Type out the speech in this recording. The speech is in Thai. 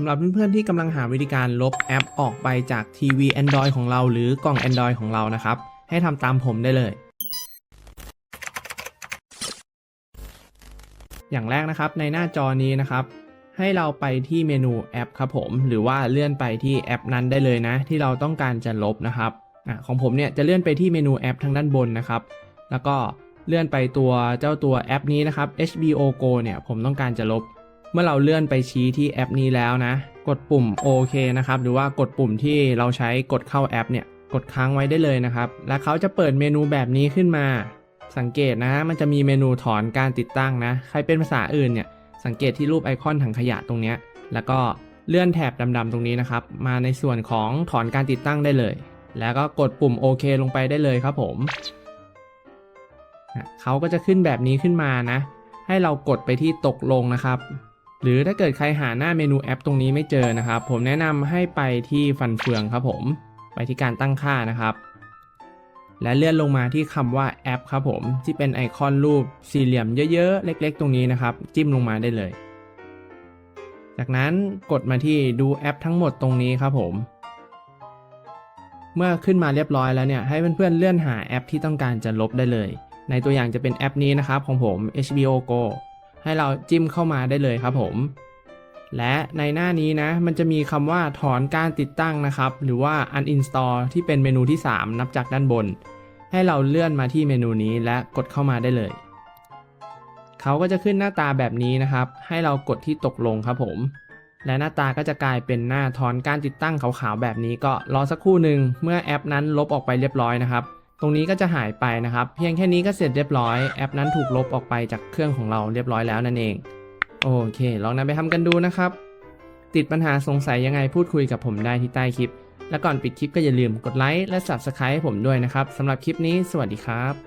สำหรับเพื่อนๆที่กำลังหาวิธีการลบแอปออกไปจากทีวี Android ของเราหรือกล่อง Android ของเรานะครับ ให้ทำตามผมได้เลย อย่างแรกนะครับในหน้าจอนี้นะครับ ให้เราไปที่เมนูแอปครับผม หรือว่าเลื่อนไปที่แอปนั้นได้เลยนะ ที่เราต้องการจะลบนะครับอของผมเนี่ยจะเลื่อนไปที่เมนูแอปทางด้านบนนะครับ แล้วก็เลื่อนไปตัวเจ้าตัวแอปนี้นะครับ HBO Go เนี่ยผมต้องการจะลบ เมื่อเราเลื่อนไปชี้ที่แอปนี้แล้วนะ กดปุ่มโอเคนะครับ หรือว่ากดปุ่มที่เราใช้กดเข้าแอปเนี่ย กดค้างไว้ได้เลยนะครับ และเขาจะเปิดเมนูแบบนี้ขึ้นมา สังเกตนะ มันจะมีเมนูถอนการติดตั้งนะ ใครเป็นภาษาอื่นเนี่ย สังเกตที่รูปไอคอนถังขยะตรงนี้ แล้วก็เลื่อนแถบดำๆตรงนี้นะครับ มาในส่วนของถอนการติดตั้งได้เลย แล้วก็กดปุ่มโอเคลงไปได้เลยครับผมเขาก็จะขึ้นแบบนี้ขึ้นมานะ ให้เรากดไปที่ตกลงนะครับ หรือถ้าเกิดใครหาหน้าเมนูแอปตรงนี้ไม่เจอนะครับ ผมแนะนำให้ไปที่ฟันเฟืองครับผม ไปที่การตั้งค่านะครับ และเลื่อนลงมาที่คำว่าแอปครับผม ที่เป็นไอคอนรูปสี่เหลี่ยมเยอะๆ เล็กๆ ตรงนี้นะครับ จิ้มลงมาได้เลย จากนั้นกดมาที่ดูแอปทั้งหมดตรงนี้ครับผม เมื่อขึ้นมาเรียบร้อยแล้วเนี่ยให้เพื่อนๆเลื่อนหาแอปที่ต้องการจะลบได้เลย ในตัวอย่างจะเป็นแอปนี้นะครับของผม HBO Go ให้เราจิ้มเข้ามาได้เลยครับผม และในหน้านี้นะมันจะมีคำว่าถอนการติดตั้งนะครับ หรือว่า uninstall ที่เป็นเมนูที่ 3 นับจากด้านบน ให้เราเลื่อนมาที่เมนูนี้และกดเข้ามาได้เลยเขาก็จะขึ้นหน้าตาแบบนี้นะครับ ให้เรากดที่ตกลงครับผม และหน้าตาก็จะกลายเป็นหน้าถอนการติดตั้งขาวๆแบบนี้ก็รอสักครู่หนึ่งเมื่อแอปนั้นลบออกไปเรียบร้อยนะครับ ตรงนี้ก็จะหายไปนะครับ เพียงแค่นี้ก็เสร็จเรียบร้อยแอปนั้นถูกลบออกไปจากเครื่องของเราเรียบร้อยแล้วนั่นเอง โอเค ลองนำไปทำกันดูนะครับ ติดปัญหาสงสัยยังไงพูดคุยกับผมได้ที่ใต้คลิป และก่อนปิดคลิปก็อย่าลืมกดไลค์และ Subscribe ให้ผมด้วยนะครับสำหรับคลิปนี้ สวัสดีครับ